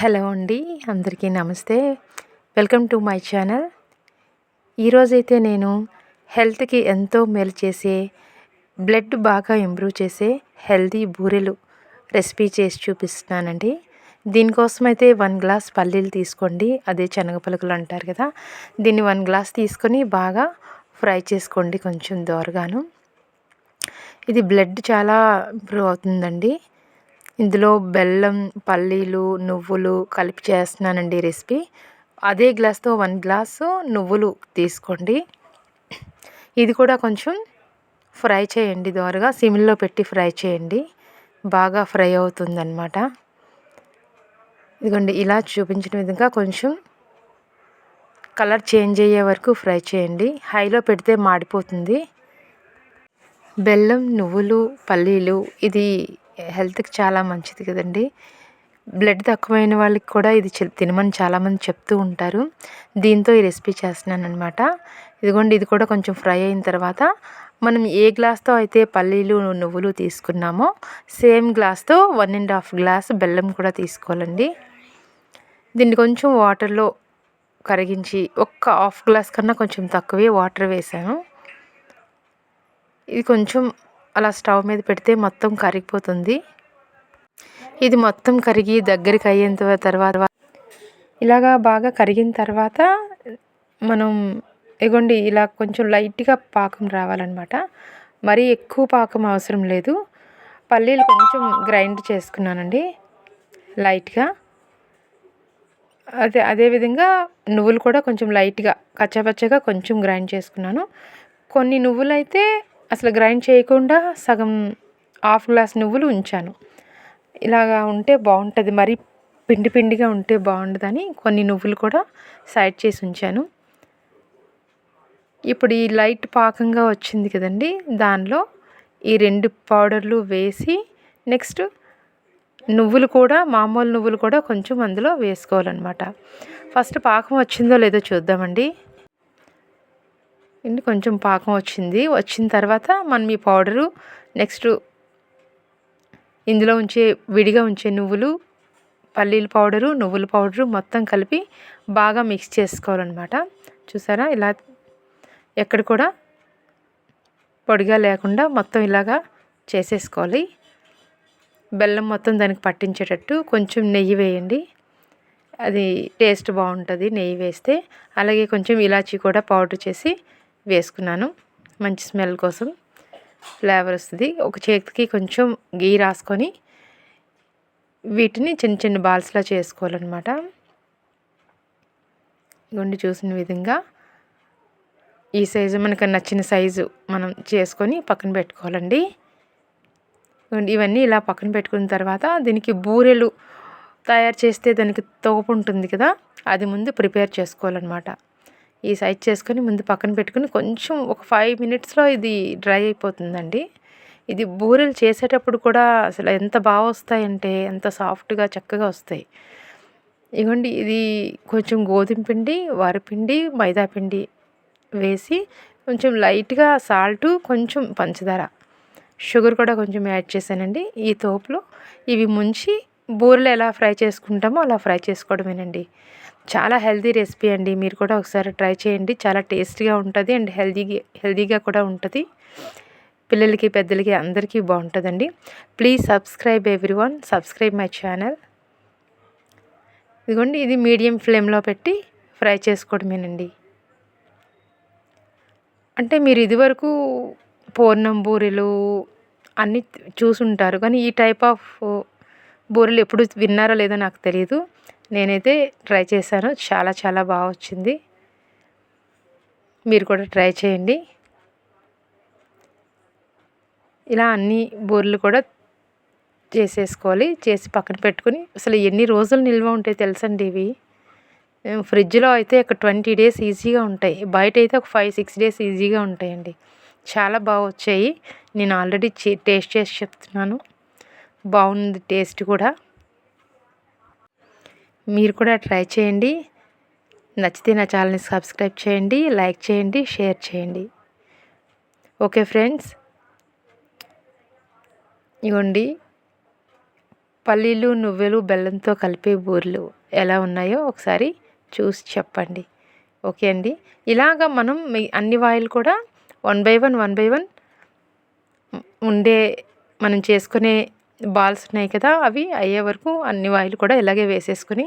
Hello అండి అందరికీ నమస్తే. Welcome to my channel. ఈరోజైతే నేను హెల్త్కి ఎంతో మేలు చేసే బ్లడ్ బాగా ఇంప్రూవ్ చేసే హెల్తీ బూరెలు రెసిపీ చేసి చూపిస్తున్నానండి. దీనికోసం అయితే వన్ గ్లాస్ పల్లీలు తీసుకోండి. అదే శనగ పలుకులు అంటారు కదా దీన్ని వన్ గ్లాస్ తీసుకొని బాగా ఫ్రై చేసుకోండి కొంచెం దోరగాను. ఇది బ్లడ్ చాలా ఇంప్రూవ్ అవుతుందండి. ఇందులో బెల్లం పల్లీలు నువ్వులు కలిపి చేస్తున్నానండి రెసిపీ. అదే గ్లాస్తో వన్ గ్లాసు నువ్వులు తీసుకోండి. ఇది కూడా కొంచెం ఫ్రై చేయండి దోరగా. సిమ్లో పెట్టి ఫ్రై చేయండి. బాగా ఫ్రై అవుతుందన్నమాట. ఇదిగోండి ఇలా చూపించిన విధంగా కొంచెం కలర్ చేంజ్ అయ్యే వరకు ఫ్రై చేయండి. హైలో పెడితే మాడిపోతుంది. బెల్లం నువ్వులు పల్లీలు ఇది హెల్త్కి చాలా మంచిది కదండి. బ్లడ్ తక్కువైన వాళ్ళకి కూడా ఇది తినమని చాలామంది చెప్తూ ఉంటారు. దీంతో ఈ రెసిపీ చేస్తున్నాను అనమాట ఇదిగోండి ఇది కూడా కొంచెం ఫ్రై అయిన తర్వాత మనం ఏ గ్లాస్తో అయితే పల్లీలు నువ్వులు తీసుకున్నామో సేమ్ గ్లాస్తో వన్ అండ్ హాఫ్ గ్లాస్ బెల్లం కూడా తీసుకోవాలండి. దీన్ని కొంచెం వాటర్లో కరిగించి ఒక్క హాఫ్ గ్లాస్ కన్నా కొంచెం తక్కువే వాటర్ వేసాను. ఇది కొంచెం అలా స్టవ్ మీద పెడితే మొత్తం కరిగిపోతుంది. ఇది మొత్తం కరిగి దగ్గరికి అయ్యేంత తర్వాత ఇలాగా బాగా కరిగిన తర్వాత మనం ఇగోండి ఇలా కొంచెం లైట్గా పాకం రావాలన్నమాట. మరీ ఎక్కువ పాకం అవసరం లేదు. పల్లీలు కొంచెం గ్రైండ్ చేసుకున్నానండి లైట్గా. అదే అదేవిధంగా నువ్వులు కూడా కొంచెం లైట్గా కచ్చపచ్చగా కొంచెం గ్రైండ్ చేసుకున్నాను. కొన్ని నువ్వులు అయితే అసలు గ్రైండ్ చేయకుండా సగం హాఫ్ గ్లాస్ నువ్వులు ఉంచాను. ఇలాగా ఉంటే బాగుంటుంది. మరి పిండి పిండిగా ఉంటే బాగుండదని కొన్ని నువ్వులు కూడా సైడ్ చేసి ఉంచాను. ఇప్పుడు ఈ లైట్ పాకంగా వచ్చింది కదండి దానిలో ఈ రెండు పౌడర్లు వేసి నెక్స్ట్ నువ్వులు కూడా మామూలు నువ్వులు కూడా కొంచెం అందులో వేసుకోవాలన్నమాట. ఫస్ట్ పాకం వచ్చిందో లేదో చూద్దామండి. ఇంటి కొంచెం పాకం వచ్చింది. వచ్చిన తర్వాత మనం ఈ పౌడరు నెక్స్ట్ ఇందులో ఉంచే విడిగా ఉంచే నువ్వులు పల్లీల పౌడరు నువ్వుల పౌడరు మొత్తం కలిపి బాగా మిక్స్ చేసుకోవాలన్నమాట. చూసారా? ఇలా ఎక్కడ కూడా పొడిగా లేకుండా మొత్తం ఇలాగా చేసేసుకోవాలి. బెల్లం మొత్తం దానికి పట్టించేటట్టు కొంచెం నెయ్యి వేయండి. అది టేస్ట్ బాగుంటుంది నెయ్యి వేస్తే. అలాగే కొంచెం ఇలాచీ కూడా పౌడర్ చేసి వేసుకున్నాను. మంచి స్మెల్ కోసం ఫ్లేవర్ వస్తుంది. ఒక చేతికి కొంచెం గీ రాసుకొని వీటిని చిన్న చిన్న బాల్స్లా చేసుకోవాలన్నమాట. గుండి చూసిన విధంగా ఈ సైజు మనకు నచ్చిన సైజు మనం చేసుకొని పక్కన పెట్టుకోవాలండి. ఇవన్నీ ఇలా పక్కన పెట్టుకున్న తర్వాత దీనికి బూరెలు తయారు చేస్తే దానికి తోపు ఉంటుంది కదా అది ముందు ప్రిపేర్ చేసుకోవాలన్నమాట. ఈ సైజ్ చేసుకొని ముందు పక్కన పెట్టుకుని కొంచెం ఒక ఫైవ్ మినిట్స్లో ఇది డ్రై అయిపోతుందండి. ఇది బూరెలు చేసేటప్పుడు కూడా అసలు ఎంత బాగా వస్తాయంటే ఎంత సాఫ్ట్గా చక్కగా వస్తాయి. ఇవ్వండి ఇది కొంచెం గోధుమ పిండి వరిపిండి మైదా పిండి వేసి కొంచెం లైట్గా సాల్ట్ కొంచెం పంచదార. షుగర్ కూడా కొంచెం యాడ్ చేశానండి ఈ తోపులో. ఇవి ముంచి బూరెలు ఎలా ఫ్రై చేసుకుంటామో అలా ఫ్రై చేసుకోవడమేనండి. చాలా హెల్తీ రెసిపీ అండి. మీరు కూడా ఒకసారి ట్రై చేయండి. చాలా టేస్టీగా ఉంటుంది అండ్ హెల్తీగా హెల్తీగా కూడా ఉంటుంది. పిల్లలకి పెద్దలకి అందరికీ బాగుంటుందండి. Please subscribe everyone subscribe my channel. ఇదిగోండి ఇది మీడియం ఫ్లేమ్లో పెట్టి ఫ్రై చేసుకోవడమేనండి. అంటే మీరు ఇదివరకు పూర్ణం బూరెలు అన్నీ చూసుంటారు. కానీ ఈ టైప్ ఆఫ్ బూరెలు ఎప్పుడు విన్నారో లేదో నాకు తెలియదు నేనైతే ట్రై చేశాను. చాలా చాలా బాగా వచ్చింది. మీరు కూడా ట్రై చేయండి. ఇలా అన్ని బూరెలు కూడా చేసేసుకోవాలి. చేసి పక్కన పెట్టుకుని అసలు ఎన్ని రోజులు నిల్వ ఉంటాయి తెలుసండి ఇవి. ఫ్రిడ్జ్లో అయితే ఒక ట్వంటీ డేస్ ఈజీగా ఉంటాయి. బయట అయితే ఒక ఫైవ్ సిక్స్ డేస్ ఈజీగా ఉంటాయండి. చాలా బాగా వచ్చాయి. నేను ఆల్రెడీ టేస్ట్ చేసి చెప్తున్నాను. బాగుంది టేస్ట్ కూడా. మీరు కూడా ట్రై చేయండి. నచ్చితే నా ఛానల్ని సబ్స్క్రైబ్ చేయండి లైక్ చేయండి షేర్ చేయండి. Okay friends. ఇవ్వండి పల్లీలు నువ్వులు బెల్లంతో కలిపే బూరెలు ఎలా ఉన్నాయో ఒకసారి చూసి చెప్పండి. ఓకే అండి. ఇలాగ మనం మీ అన్ని వాయిల్ కూడా one by one one by one ఉండే మనం చేసుకునే బాల్స్ ఉన్నాయి కదా అవి అయ్యే వరకు అన్ని వాయిల్ కూడా ఇలాగే వేసేసుకుని